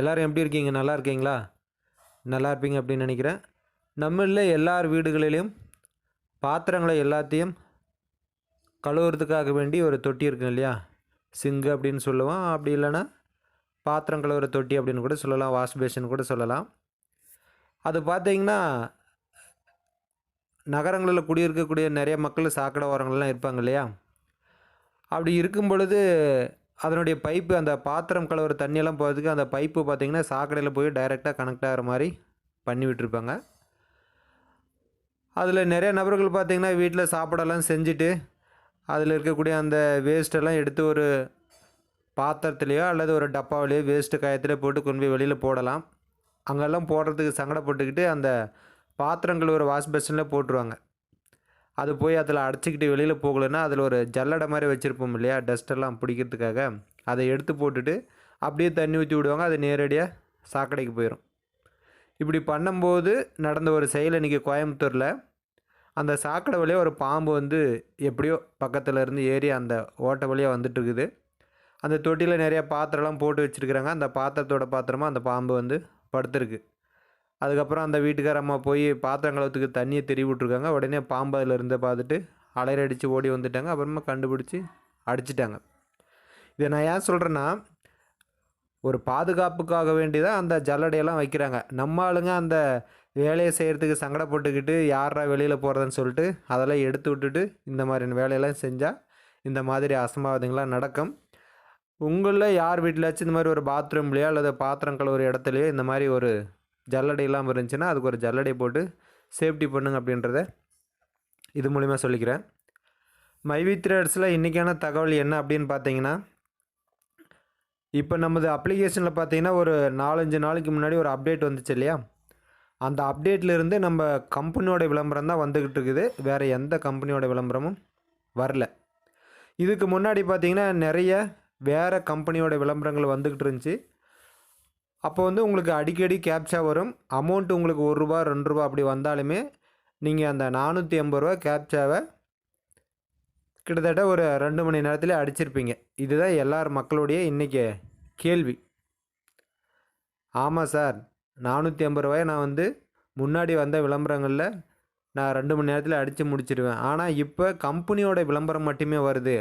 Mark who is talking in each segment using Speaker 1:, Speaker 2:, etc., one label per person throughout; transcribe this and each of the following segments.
Speaker 1: எல்லோரும் எப்படி இருக்கீங்க நல்லா இருக்கீங்களா நல்லா இருப்பீங்க அப்படின்னு நினைக்கிறேன் நம்மளில் எல்லார் வீடுகளிலையும் பாத்திரங்களை எல்லாத்தையும் கழுவுறதுக்காக வேண்டி ஒரு தொட்டி இருக்கும் இல்லையா சிங்கு அப்படின்னு சொல்லுவோம் அப்படி இல்லைன்னா பாத்திரம் கழுவுற தொட்டி அப்படின்னு கூட சொல்லலாம் வாஷ் பேஷன் கூட சொல்லலாம் அது பார்த்திங்கன்னா நகரங்களில் குடியிருக்கக்கூடிய நிறைய மக்கள் சாக்கடை ஓரங்கள்லாம் இருப்பாங்க இல்லையா அப்படி இருக்கும் பொழுது அதனுடைய பைப்பு அந்த பாத்திரம் கலவர தண்ணியெல்லாம் போகிறதுக்கு அந்த பைப்பு பார்த்திங்கன்னா சாக்கடையில் போய் டைரெக்டாக கனெக்ட் ஆகிற மாதிரி பண்ணி விட்டுருப்பாங்க அதில் நிறைய நபர்கள் பார்த்திங்கன்னா வீட்டில் சாப்பாடெல்லாம் செஞ்சுட்டு அதில் இருக்கக்கூடிய அந்த வேஸ்ட்டெல்லாம் எடுத்து ஒரு பாத்திரத்துலேயோ அல்லது ஒரு டப்பாவிலையோ வேஸ்ட்டு காயத்தில் போட்டு கொண்டு போய் வெளியில் போடலாம் அங்கெல்லாம் போடுறதுக்கு சங்கடப்பட்டுக்கிட்டு அந்த பாத்திரங்கள் ஒரு வாஷ் போட்டுருவாங்க அது போய் அதில் அடைச்சிக்கிட்டு வெளியில் போகலைன்னா அதில் ஒரு ஜல்லடை மாதிரி வச்சுருப்போம் இல்லையா டஸ்ட்டெல்லாம் பிடிக்கிறதுக்காக அதை எடுத்து போட்டுட்டு அப்படியே தண்ணி ஊற்றி விடுவாங்க அது நேரடியாக சாக்கடைக்கு போயிடும் இப்படி பண்ணும்போது நடந்த ஒரு செயல் இன்றைக்கி கோயம்புத்தூரில் அந்த சாக்கடை வழியாக ஒரு பாம்பு வந்து எப்படியோ பக்கத்தில் இருந்து ஏறி அந்த ஓட்டை வழியாக வந்துட்டுருக்குது அந்த தொட்டியில் நிறையா பாத்திரம்லாம் போட்டு வச்சுருக்குறாங்க அந்த பாத்திரத்தோட பாத்திரமாக அந்த பாம்பு வந்து படுத்துருக்கு அதுக்கப்புறம் அந்த வீட்டுக்கார அம்மா போய் பாத்திரங்களத்துக்கு தண்ணியை தெரிவி விட்ருக்காங்க உடனே பாம்பு அதில் இருந்தே பார்த்துட்டு அலையடிச்சு ஓடி வந்துட்டாங்க அப்புறமா கண்டுபிடிச்சி அடிச்சிட்டாங்க இதை நான் ஏன் சொல்கிறேன்னா ஒரு பாதுகாப்புக்காக வேண்டியதாக அந்த ஜல்லடையெல்லாம் வைக்கிறாங்க நம்ம ஆளுங்க அந்த வேலையை செய்கிறதுக்கு சங்கடப்பட்டுக்கிட்டு யாரா வெளியில் போகிறதுன்னு சொல்லிட்டு அதெல்லாம் எடுத்து விட்டுட்டு இந்த மாதிரியான வேலையெல்லாம் செஞ்சால் இந்த மாதிரி அசம்பாவிதங்கள்லாம் நடக்கும் உங்களில் யார் வீட்டிலாச்சும் இந்த மாதிரி ஒரு பாத்ரூம்லையோ அல்லது பாத்திரம் கழுவுற இடத்துலையோ இந்த மாதிரி ஒரு ஜல்லடை இல்லாமல் இருந்துச்சுன்னா அதுக்கு ஒரு ஜல்லடை போட்டு சேஃப்டி பண்ணுங்க அப்படின்றத இது மூலிமா சொல்லிக்கிறேன் மைவி இன்றைக்கான தகவல் என்ன அப்படின்னு பார்த்தீங்கன்னா இப்போ நமது அப்ளிகேஷனில் பார்த்தீங்கன்னா ஒரு நாலஞ்சு நாளைக்கு முன்னாடி ஒரு அப்டேட் வந்துச்சு இல்லையா அந்த அப்டேட்லேருந்து நம்ம கம்பெனியோட விளம்பரம் தான் வந்துக்கிட்டு இருக்குது வேறு எந்த கம்பெனியோட விளம்பரமும் வரல இதுக்கு முன்னாடி பார்த்திங்கன்னா நிறைய வேறு கம்பெனியோட விளம்பரங்கள் வந்துக்கிட்டு இருந்துச்சு அப்போ வந்து உங்களுக்கு அடிக்கடி கேப்சா வரும் அமௌண்ட் உங்களுக்கு ஒரு ரூபா ரெண்டு ரூபா அப்படி வந்தாலுமே நீங்கள் அந்த நானூற்றி எண்பது ரூபா கேப்சாவை கிட்டத்தட்ட ஒரு ரெண்டு மணி நேரத்தில் அடிச்சிருப்பீங்க இதுதான் எல்லார் மக்களுடைய இன்றைக்கி கேள்வி ஆமாம் சார் நானூற்றி எண்பது ரூபாயை நான் வந்து முன்னாடி வந்த விளம்பரங்களில் நான் ரெண்டு மணி நேரத்தில் அடித்து முடிச்சிடுவேன் ஆனால் இப்போ கம்பெனியோட விளம்பரம் மட்டுமே வருது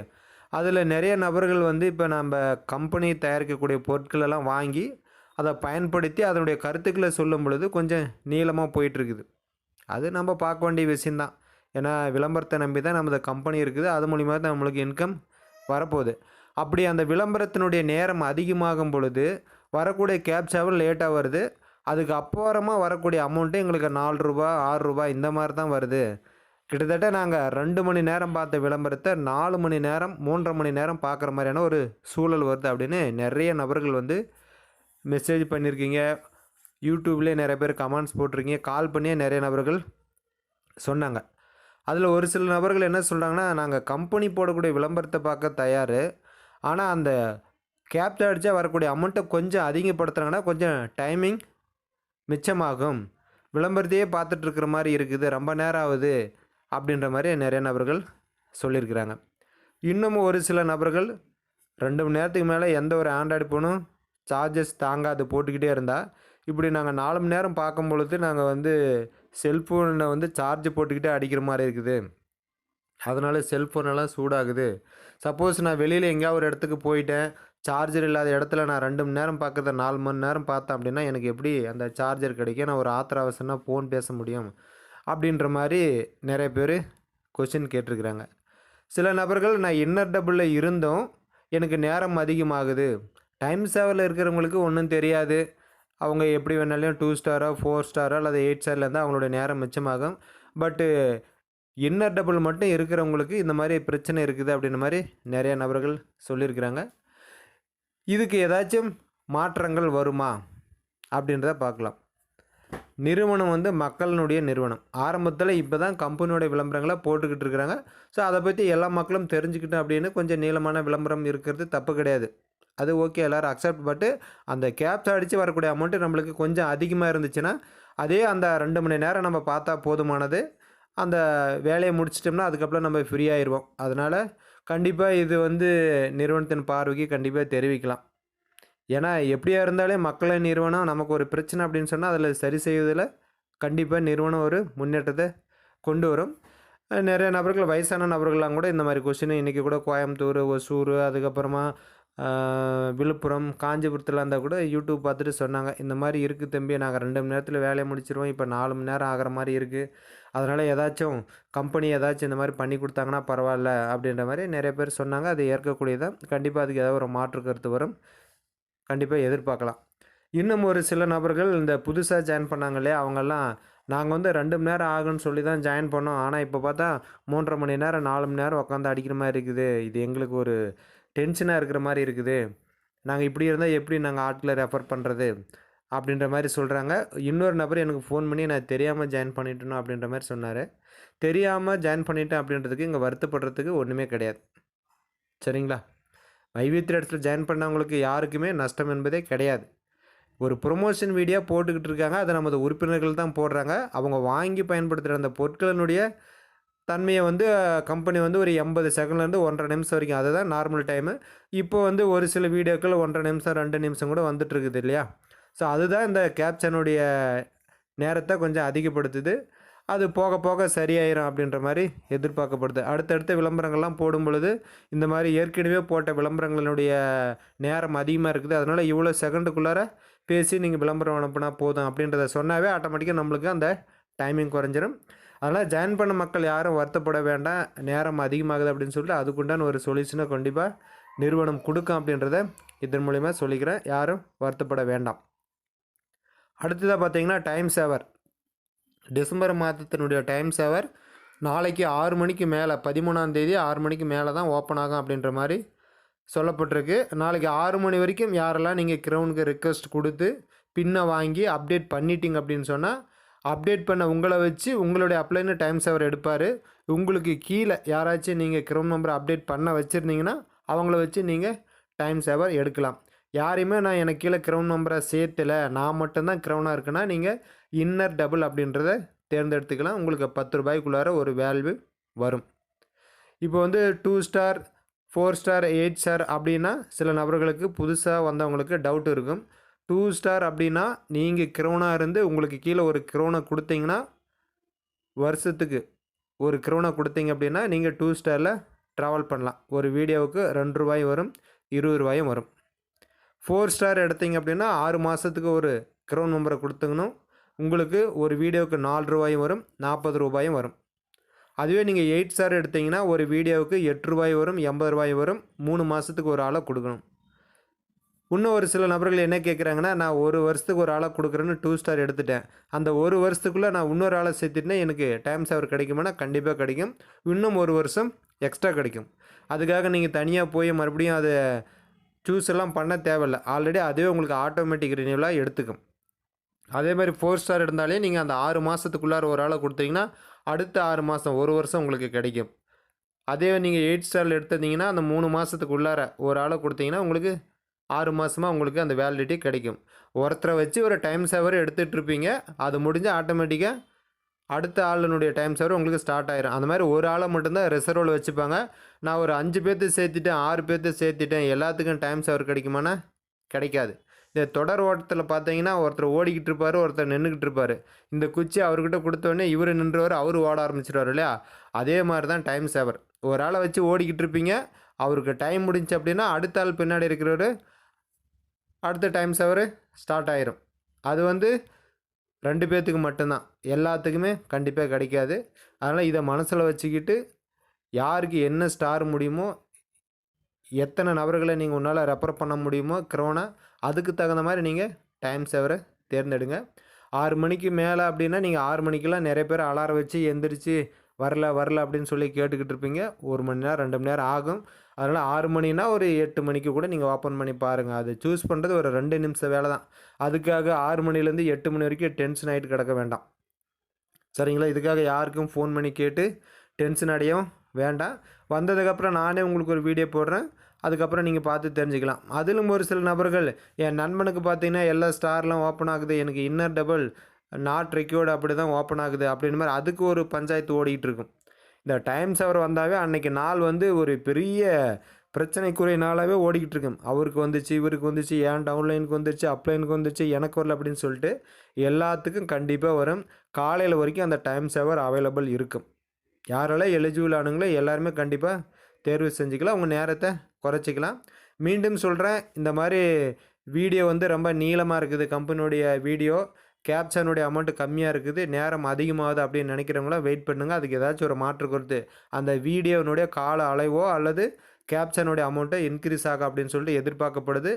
Speaker 1: அதில் நிறைய நபர்கள் வந்து இப்போ நம்ம கம்பெனி தயாரிக்கக்கூடிய பொருட்களெல்லாம் வாங்கி அதை பயன்படுத்தி அதனுடைய கருத்துக்களை சொல்லும் பொழுது கொஞ்சம் நீளமாக போயிட்டுருக்குது அது நம்ம பார்க்க வேண்டிய விஷயந்தான் ஏன்னா விளம்பரத்தை நம்பி தான் நமது கம்பெனி இருக்குது அது மூலிமா தான் நம்மளுக்கு இன்கம் வரப்போகுது அப்படி அந்த விளம்பரத்தினுடைய நேரம் அதிகமாகும் பொழுது வரக்கூடிய கேப்சாவும் லேட்டாக வருது அதுக்கு அப்புறமா வரக்கூடிய அமௌண்ட்டு எங்களுக்கு நாலு ரூபா ஆறு ரூபா இந்த மாதிரி தான் வருது கிட்டத்தட்ட நாங்கள் ரெண்டு மணி நேரம் பார்த்த விளம்பரத்தை நாலு மணி நேரம் மூன்றரை மணி நேரம் பார்க்குற மாதிரியான ஒரு சூழல் வருது அப்படின்னு நிறைய நபர்கள் வந்து மெசேஜ் பண்ணியிருக்கீங்க யூடியூப்லேயே நிறைய பேர் கமெண்ட்ஸ் போட்டிருக்கீங்க கால் பண்ணியே நிறைய நபர்கள் சொன்னாங்க அதில் ஒரு சில நபர்கள் என்ன சொல்கிறாங்கன்னா நாங்கள் கம்பெனி போடக்கூடிய விளம்பரத்தை பார்க்க தயார் ஆனால் அந்த கேப்சர் அடித்தா வரக்கூடிய அமௌண்ட்டை கொஞ்சம் அதிகப்படுத்துகிறாங்கன்னா கொஞ்சம் டைமிங் மிச்சமாகும் விளம்பரத்தையே பார்த்துட்ருக்குற மாதிரி இருக்குது ரொம்ப நேரம் ஆகுது அப்படின்ற மாதிரி நிறைய நபர்கள் சொல்லியிருக்கிறாங்க இன்னமும் ஒரு சில நபர்கள் ரெண்டு மணி நேரத்துக்கு மேலே எந்த ஒரு ஆண்ட்ராய்டு ஃபோனும் சார்ஜஸ் தாங்காது போட்டுக்கிட்டே இருந்தால் இப்படி நாங்கள் நாலு மணி நேரம் பார்க்கும் பொழுது நாங்கள் வந்து செல்ஃபோனை வந்து சார்ஜ் போட்டுக்கிட்டே அடிக்கிற மாதிரி இருக்குது அதனால் செல்ஃபோனெல்லாம் சூடாகுது சப்போஸ் நான் வெளியில் எங்கேயா ஒரு இடத்துக்கு போயிட்டேன் சார்ஜர் இல்லாத இடத்துல நான் ரெண்டு மணி நேரம் பார்க்குறத நாலு மணி நேரம் பார்த்தேன் அப்படின்னா எனக்கு எப்படி அந்த சார்ஜர் கிடைக்கும் நான் ஒரு ஆத்திர அவசரம்னா ஃபோன் பேச முடியும் அப்படின்ற மாதிரி நிறைய பேர் கொஷின் கேட்டிருக்கிறாங்க சில நபர்கள் நான் இன்னர் டபுளில் இருந்தும் எனக்கு நேரம் அதிகமாகுது டைம் சேவரில் இருக்கிறவங்களுக்கு ஒன்றும் தெரியாது அவங்க எப்படி வேணாலும் டூ ஸ்டாரோ ஃபோர் ஸ்டாரோ அல்லது எயிட் ஸ்டாரில் இருந்தால் அவங்களோட நேரம் மிச்சமாகும் பட்டு இன்னர் டபுள் மட்டும் இருக்கிறவங்களுக்கு இந்த மாதிரி பிரச்சனை இருக்குது அப்படின்ற மாதிரி நிறையா நபர்கள் சொல்லியிருக்கிறாங்க இதுக்கு ஏதாச்சும் மாற்றங்கள் வருமா அப்படின்றத பார்க்கலாம் நிறுவனம் வந்து மக்களினுடைய நிறுவனம் ஆரம்பத்தில் இப்போ தான் கம்பெனியோட விளம்பரங்களை போட்டுக்கிட்டு இருக்கிறாங்க ஸோ அதை பற்றி எல்லா மக்களும் தெரிஞ்சுக்கிட்டோம் அப்படின்னு கொஞ்சம் நீளமான விளம்பரம் இருக்கிறது தப்பு கிடையாது அது ஓகே எல்லோரும் அக்செப்ட் பட்டு அந்த கேப்ஸ் அடித்து வரக்கூடிய அமௌண்ட்டு நம்மளுக்கு கொஞ்சம் அதிகமாக இருந்துச்சுன்னா அதே அந்த ரெண்டு மணி நேரம் நம்ம பார்த்தா போதுமானது அந்த வேலையை முடிச்சிட்டோம்னா அதுக்கப்புறம் நம்ம ஃப்ரீயாகிடுவோம் அதனால் கண்டிப்பாக இது வந்து நிறுவனத்தின் பார்வைக்கு கண்டிப்பாக தெரிவிக்கலாம் ஏன்னா எப்படியா இருந்தாலே மக்களை நிறுவனம் நமக்கு ஒரு பிரச்சனை அப்படின்னு சொன்னால் அதில் சரி செய்வதில் கண்டிப்பாக நிறுவனம் ஒரு முன்னேற்றத்தை கொண்டு வரும் நிறைய நபர்கள் வயசான நபர்கள்லாம் கூட இந்த மாதிரி கொஷின் இன்றைக்கி கூட கோயம்புத்தூர் ஒசூர் அதுக்கப்புறமா விழுப்புரம் காஞ்சிபுரத்தில் இருந்தால் கூட யூடியூப் பார்த்துட்டு சொன்னாங்க இந்த மாதிரி இருக்குது தம்பி நாங்கள் ரெண்டு மணி நேரத்தில் வேலையை முடிச்சிருவோம் இப்போ நாலு மணி நேரம் ஆகிற மாதிரி இருக்குது அதனால் ஏதாச்சும் கம்பெனி ஏதாச்சும் இந்த மாதிரி பண்ணி கொடுத்தாங்கன்னா பரவாயில்ல அப்படின்ற மாதிரி நிறைய பேர் சொன்னாங்க அது ஏற்கக்கூடியதான் கண்டிப்பாக அதுக்கு ஏதாவது ஒரு மாற்று கருத்து வரும் கண்டிப்பாக எதிர்பார்க்கலாம் இன்னும் ஒரு சில நபர்கள் இந்த புதுசாக ஜாயின் பண்ணாங்க இல்லையா அவங்கெல்லாம் நாங்கள் வந்து ரெண்டு மணி நேரம் ஆகுன்னு சொல்லி தான் ஜாயின் பண்ணோம் ஆனால் இப்போ பார்த்தா மூன்றரை மணி நேரம் நாலு மணி நேரம் உட்காந்து அடிக்கிற மாதிரி இருக்குது இது எங்களுக்கு ஒரு டென்ஷனாக இருக்கிற மாதிரி இருக்குது நாங்கள் இப்படி இருந்தால் எப்படி நாங்கள் ஆட்களை ரெஃபர் பண்ணுறது அப்படின்ற மாதிரி சொல்கிறாங்க இன்னொரு நபர் எனக்கு ஃபோன் பண்ணி நான் தெரியாமல் ஜாயின் பண்ணிட்டணும் அப்படின்ற மாதிரி சொன்னார் தெரியாமல் ஜாயின் பண்ணிட்டேன் அப்படின்றதுக்கு இங்கே வருத்தப்படுறதுக்கு ஒன்றுமே கிடையாது சரிங்களா வைவித்திர இடத்துல ஜாயின் பண்ணவங்களுக்கு யாருக்குமே நஷ்டம் என்பதே கிடையாது ஒரு ப்ரொமோஷன் வீடியோ போட்டுக்கிட்டு இருக்காங்க அதை நமது உறுப்பினர்கள் தான் போடுறாங்க அவங்க வாங்கி பயன்படுத்துகிற அந்த பொருட்களினுடைய தன்மையை வந்து கம்பெனி வந்து ஒரு எண்பது செகண்ட்லேருந்து ஒன்றரை நிமிஷம் வரைக்கும் அதுதான் நார்மல் டைமு இப்போ வந்து ஒரு சில வீடியோக்கள் ஒன்றரை நிமிஷம் ரெண்டு நிமிஷம் கூட வந்துட்டுருக்குது இல்லையா ஸோ அதுதான் இந்த கேப்ஷனுடைய நேரத்தை கொஞ்சம் அதிகப்படுத்துது அது போக போக சரியாயிரும் அப்படின்ற மாதிரி எதிர்பார்க்கப்படுது அடுத்தடுத்த விளம்பரங்கள்லாம் போடும் பொழுது இந்த மாதிரி ஏற்கனவே போட்ட விளம்பரங்களினுடைய நேரம் அதிகமாக இருக்குது அதனால் இவ்வளோ செகண்டுக்குள்ளார பேசி நீங்கள் விளம்பரம் அனுப்புனா போதும் அப்படின்றத சொன்னாவே ஆட்டோமேட்டிக்காக நம்மளுக்கு அந்த டைமிங் குறைஞ்சிரும் அதனால் ஜாயின் பண்ண மக்கள் யாரும் வருத்தப்பட வேண்டாம் நேரம் அதிகமாகுது அப்படின்னு சொல்லிட்டு அதுக்குண்டான ஒரு சொல்யூஷனை கண்டிப்பாக நிறுவனம் கொடுக்கும் அப்படின்றத இதன் மூலிமா சொல்லிக்கிறேன் யாரும் வருத்தப்பட வேண்டாம் அடுத்ததாக பார்த்தீங்கன்னா டைம் சேவர் டிசம்பர் மாதத்தினுடைய டைம் சேவர் நாளைக்கு ஆறு மணிக்கு மேலே பதிமூணாம் தேதி ஆறு மணிக்கு மேலே தான் ஓப்பன் ஆகும் அப்படின்ற மாதிரி சொல்லப்பட்டிருக்கு நாளைக்கு ஆறு மணி வரைக்கும் யாரெல்லாம் நீங்கள் கிரௌனுக்கு ரிக்வஸ்ட் கொடுத்து பின்னை வாங்கி அப்டேட் பண்ணிட்டீங்க அப்படின்னு சொன்னால் அப்டேட் பண்ண உங்களை வச்சு உங்களுடைய அப்ளைன்னு டைம் சேவர் எடுப்பார் உங்களுக்கு கீழே யாராச்சும் நீங்கள் க்ரோம் நம்பர் அப்டேட் பண்ண வச்சுருந்தீங்கன்னா அவங்கள வச்சு நீங்கள் டைம் சேவர் எடுக்கலாம் யாரையுமே நான் எனக்கு கீழே க்ரௌன் நம்பரை சேர்த்துல நான் மட்டும்தான் க்ரௌனாக இருக்குன்னா நீங்கள் இன்னர் டபுள் அப்படின்றத தேர்ந்தெடுத்துக்கலாம் உங்களுக்கு பத்து ரூபாய்க்குள்ளார ஒரு வேல்யூ வரும் இப்போ வந்து two star four star eight star அப்படின்னா சில நபர்களுக்கு புதுசாக வந்தவங்களுக்கு டவுட் இருக்கும் டூ ஸ்டார் அப்படின்னா நீங்கள் கிரோனாக இருந்து உங்களுக்கு கீழே ஒரு கிரோனை கொடுத்தீங்கன்னா வருஷத்துக்கு ஒரு கிரோனை கொடுத்தீங்க அப்படின்னா நீங்கள் டூ ஸ்டாரில் ட்ராவல் பண்ணலாம் ஒரு வீடியோவுக்கு ரெண்டு ரூபாயும் வரும் இருபது ரூபாயும் வரும் ஃபோர் ஸ்டார் எடுத்தீங்க அப்படின்னா ஆறு மாதத்துக்கு ஒரு கிரௌன் நம்பரை கொடுத்துங்கணும் உங்களுக்கு ஒரு வீடியோவுக்கு நாலு ரூபாயும் வரும் நாற்பது ரூபாயும் வரும் அதுவே நீங்கள் எயிட் ஸ்டார் எடுத்திங்கன்னா ஒரு வீடியோவுக்கு எட்டு ரூபாய் வரும் எண்பது ரூபாய் வரும் மூணு மாதத்துக்கு ஒரு ஆளை கொடுக்கணும் இன்னும் ஒரு சில நபர்கள் என்ன கேட்குறாங்கன்னா நான் ஒரு வருஷத்துக்கு ஒரு ஆளை கொடுக்குறேன்னு டூ ஸ்டார் எடுத்துட்டேன் அந்த ஒரு வருஷத்துக்குள்ளே நான் இன்னொரு ஆளை சேர்த்துட்டேன் எனக்கு டைம் சேவர் கிடைக்குமானா கண்டிப்பாக கிடைக்கும் இன்னும் ஒரு வருஷம் எக்ஸ்ட்ரா கிடைக்கும் அதுக்காக நீங்கள் தனியாக போய் மறுபடியும் அதை சூஸ் எல்லாம் பண்ண தேவையில்ல ஆல்ரெடி அதுவே உங்களுக்கு ஆட்டோமேட்டிக் ரினியூவலாக எடுத்துக்கும் அதே மாதிரி ஃபோர் ஸ்டார் இருந்தாலே நீங்கள் அந்த ஆறு மாதத்துக்குள்ளார ஒரு ஆளை கொடுத்தீங்கன்னா அடுத்த ஆறு மாதம் ஒரு வருஷம் உங்களுக்கு கிடைக்கும் அதே நீங்கள் எயிட் ஸ்டாரில் எடுத்திருந்தீங்கன்னா அந்த மூணு மாதத்துக்குள்ளார ஒரு ஆளை கொடுத்தீங்கன்னா உங்களுக்கு ஆறு மாதமாக உங்களுக்கு அந்த வேலிடிட்டி கிடைக்கும் ஒருத்தரை வச்சு ஒரு டைம் சேவர் எடுத்துகிட்ருப்பீங்க அது முடிஞ்சு ஆட்டோமேட்டிக்காக அடுத்த ஆளுனுடைய டைம் சேவர் உங்களுக்கு ஸ்டார்ட் ஆயிரும் அந்த மாதிரி ஒரு ஆளை மட்டும்தான் ரிசர்வில் வச்சுப்பாங்க நான் ஒரு அஞ்சு பேர்த்து சேர்த்துட்டேன் ஆறு பேர்த்து சேர்த்துட்டேன் எல்லாத்துக்கும் டைம் சேவர் கிடைக்குமானா கிடைக்காது இந்த தொடர் ஓட்டத்தில் பார்த்தீங்கன்னா ஒருத்தர் ஓடிக்கிட்டு இருப்பார் ஒருத்தர் நின்றுக்கிட்டு இருப்பார் இந்த குச்சி அவர்கிட்ட கொடுத்தோடனே இவர் நின்றுவார் அவர் ஓட ஆரம்பிச்சிருவார் இல்லையா அதே மாதிரி தான் டைம் சேவர் ஒரு ஆளை வச்சு ஓடிக்கிட்டு இருப்பீங்க அவருக்கு டைம் முடிஞ்சு அப்படின்னா அடுத்த ஆள் பின்னாடி இருக்கிறவர் அடுத்த டைம் செவரு ஸ்டார்ட் ஆயிரும் அது வந்து ரெண்டு பேர்த்துக்கு மட்டும்தான் எல்லாத்துக்குமே கண்டிப்பாக கிடைக்காது அதனால் இதை மனசில் வச்சுக்கிட்டு யாருக்கு என்ன ஸ்டார் முடியுமோ எத்தனை நபர்களை நீங்கள் உன்னால் ரெஃபர் பண்ண முடியுமோ க்ரோனா அதுக்கு தகுந்த மாதிரி நீங்கள் டைம் சேவரை தேர்ந்தெடுங்க ஆறு மணிக்கு மேலே அப்படின்னா நீங்கள் ஆறு மணிக்கெல்லாம் நிறைய பேர் அலாரம் வச்சு எந்திரிச்சு வரல வரல அப்படின்னு சொல்லி கேட்டுக்கிட்டு இருப்பீங்க ஒரு மணி நேரம் ரெண்டு மணி நேரம் ஆகும் அதனால் ஆறு மணினா ஒரு எட்டு மணிக்கு கூட நீங்கள் ஓப்பன் பண்ணி பாருங்கள் அது சூஸ் பண்ணுறது ஒரு ரெண்டு நிமிஷம் வேலை தான் அதுக்காக ஆறு மணிலேருந்து எட்டு மணி வரைக்கும் டென்ஷன் ஆகிட்டு கிடக்க வேண்டாம் சரிங்களா இதுக்காக யாருக்கும் ஃபோன் பண்ணி கேட்டு டென்ஷன் அடையும் வேண்டாம் வந்ததுக்கப்புறம் நானே உங்களுக்கு ஒரு வீடியோ போடுறேன் அதுக்கப்புறம் நீங்கள் பார்த்து தெரிஞ்சுக்கலாம் அதிலும் ஒரு சில நபர்கள் என் நண்பனுக்கு பார்த்தீங்கன்னா எல்லா ஸ்டார்லாம் ஓப்பன் ஆகுது எனக்கு இன்னர் டபுள் நாட் ரெக்யூர்டு அப்படி தான் ஓப்பன் ஆகுது அப்படின்னு மாதிரி அதுக்கு ஒரு பஞ்சாயத்து ஓடிக்கிட்டு இருக்கும் இந்த டைம்ஸ் அவர் வந்தாவே அன்னைக்கு நாள் வந்து ஒரு பெரிய பிரச்சனைக்குரிய நாளாகவே ஓடிக்கிட்டு இருக்கும் அவருக்கு வந்துச்சு இவருக்கு வந்துச்சு ஏன் டவுன்லைனுக்கு வந்துச்சு அப்லைனுக்கு வந்துச்சு எனக்கு வரல அப்படின்னு சொல்லிட்டு எல்லாத்துக்கும் கண்டிப்பாக வரும் காலையில் வரைக்கும் அந்த டைம் சேவர் அவைலபிள் இருக்கும் யாரெல்லாம் எலிஜிபிள் ஆனுங்களோ எல்லாருமே கண்டிப்பாக தேர்வு செஞ்சுக்கலாம் உங்கள் நேரத்தை குறைச்சிக்கலாம் மீண்டும் சொல்கிறேன் இந்த மாதிரி வீடியோ வந்து ரொம்ப நீளமாக இருக்குது கம்பெனியோடைய வீடியோ கேப்ஷனுடைய அமௌண்ட்டு கம்மியாக இருக்குது நேரம் அதிகமாகுது அப்படின்னு நினைக்கிறவங்களாம் வெயிட் பண்ணுங்கள் அதுக்கு ஏதாச்சும் ஒரு மாற்று கொடுத்து அந்த வீடியோனுடைய கால அளவோ அல்லது கேப்ஷனுடைய அமௌண்ட்டை இன்க்ரீஸ் ஆகும் அப்படின்னு சொல்லிட்டு எதிர்பார்க்கப்படுது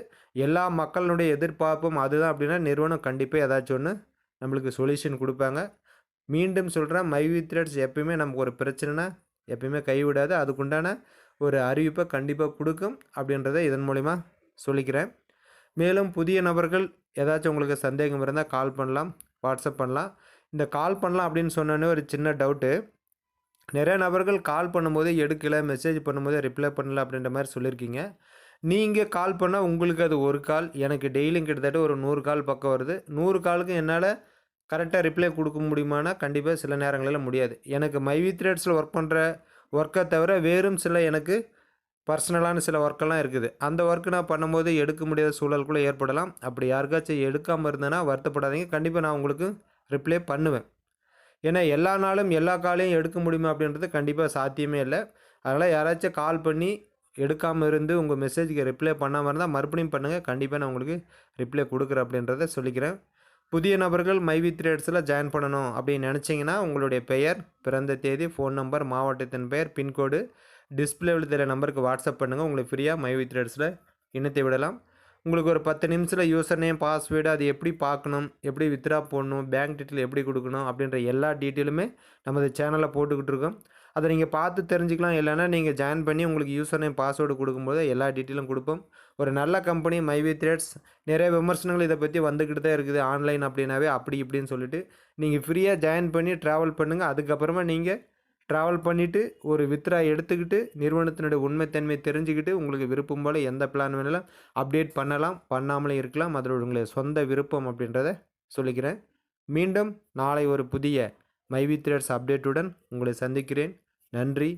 Speaker 1: எல்லா மக்களுடைய எதிர்பார்ப்பும் அதுதான் அப்படின்னா நிறுவனம் கண்டிப்பாக ஏதாச்சும் ஒன்று நம்மளுக்கு சொல்யூஷன் கொடுப்பாங்க மீண்டும் சொல்கிறேன் மைவி த்ரெட்ஸ் எப்பயுமே நமக்கு ஒரு பிரச்சனைனா எப்பயுமே கைவிடாது அதுக்குண்டான ஒரு அறிவிப்பை கண்டிப்பாக கொடுக்கும் அப்படின்றத இதன் மூலிமா சொல்லிக்கிறேன் மேலும் புதிய நபர்கள் ஏதாச்சும் உங்களுக்கு சந்தேகம் இருந்தால் கால் பண்ணலாம் வாட்ஸ்அப் பண்ணலாம் இந்த கால் பண்ணலாம் அப்படின்னு சொன்னோன்னே ஒரு சின்ன டவுட்டு நிறைய நபர்கள் கால் பண்ணும்போது எடுக்கலை மெசேஜ் பண்ணும்போது ரிப்ளை பண்ணலை அப்படின்ற மாதிரி சொல்லியிருக்கீங்க நீங்கள் கால் பண்ணால் உங்களுக்கு அது ஒரு கால் எனக்கு டெய்லியும் கிட்டத்தட்ட ஒரு நூறு கால் பக்கம் வருது நூறு காலுக்கு என்னால் கரெக்டாக ரிப்ளை கொடுக்க முடியுமானா கண்டிப்பாக சில நேரங்களில் முடியாது எனக்கு மைவி த்ரேட்ஸில் ஒர்க் பண்ணுற ஒர்க்கை தவிர வேறும் சில எனக்கு பர்சனலான சில ஒர்க்கெல்லாம் இருக்குது அந்த ஒர்க்கு நான் பண்ணும்போது எடுக்க முடியாத சூழல் கூட ஏற்படலாம் அப்படி யாருக்காச்சும் எடுக்காமல் இருந்தேன்னா வருத்தப்படாதீங்க கண்டிப்பாக நான் உங்களுக்கு ரிப்ளை பண்ணுவேன் ஏன்னா எல்லா நாளும் எல்லா காலையும் எடுக்க முடியுமா அப்படின்றது கண்டிப்பாக சாத்தியமே இல்லை அதனால் யாராச்சும் கால் பண்ணி எடுக்காமல் இருந்து உங்கள் மெசேஜுக்கு ரிப்ளை பண்ணாமல் இருந்தால் மறுபடியும் பண்ணுங்கள் கண்டிப்பாக நான் உங்களுக்கு ரிப்ளை கொடுக்குறேன் அப்படின்றத சொல்லிக்கிறேன் புதிய நபர்கள் மைவி த்ரேட்ஸில் ஜாயின் பண்ணணும் அப்படின்னு நினச்சிங்கன்னா உங்களுடைய பெயர் பிறந்த தேதி ஃபோன் நம்பர் மாவட்டத்தின் பெயர் பின்கோடு டிஸ்பிளே தெரிய நம்பருக்கு வாட்ஸ்அப் பண்ணுங்கள் உங்களுக்கு ஃப்ரீயாக மைவி த்ரேட்ஸில் இணைத்து விடலாம் உங்களுக்கு ஒரு பத்து நிமிஷத்தில் யூசர் நேம் பாஸ்வேர்டு அது எப்படி பார்க்கணும் எப்படி வித்ரா போடணும் பேங்க் டீட்டெயில் எப்படி கொடுக்கணும் அப்படின்ற எல்லா டீட்டெயிலுமே நமது சேனலில் போட்டுக்கிட்டு இருக்கோம் அதை நீங்கள் பார்த்து தெரிஞ்சுக்கலாம் இல்லைனா நீங்கள் ஜாயின் பண்ணி உங்களுக்கு யூசர் நேம் பாஸ்வேர்டு கொடுக்கும்போது எல்லா டீட்டெயிலும் கொடுப்போம் ஒரு நல்ல கம்பெனி மைவி த்ரேட்ஸ் நிறைய விமர்சனங்கள் இதை பற்றி வந்துக்கிட்டு தான் இருக்குது ஆன்லைன் அப்படின்னாவே அப்படி இப்படின்னு சொல்லிட்டு நீங்கள் ஃப்ரீயாக ஜாயின் பண்ணி ட்ராவல் பண்ணுங்கள் அதுக்கப்புறமா நீங்கள் ட்ராவல் பண்ணிவிட்டு ஒரு வித்ரா எடுத்துக்கிட்டு நிறுவனத்தினுடைய உண்மைத்தன்மையை தெரிஞ்சுக்கிட்டு உங்களுக்கு விருப்பம் போல் எந்த பிளான் வேணாலும் அப்டேட் பண்ணலாம் பண்ணாமலே இருக்கலாம் அதில் உங்களுடைய சொந்த விருப்பம் அப்படின்றத சொல்லிக்கிறேன் மீண்டும் நாளை ஒரு புதிய மைவி த்ரெட்ஸ் அப்டேட்டுடன் உங்களை சந்திக்கிறேன் நன்றி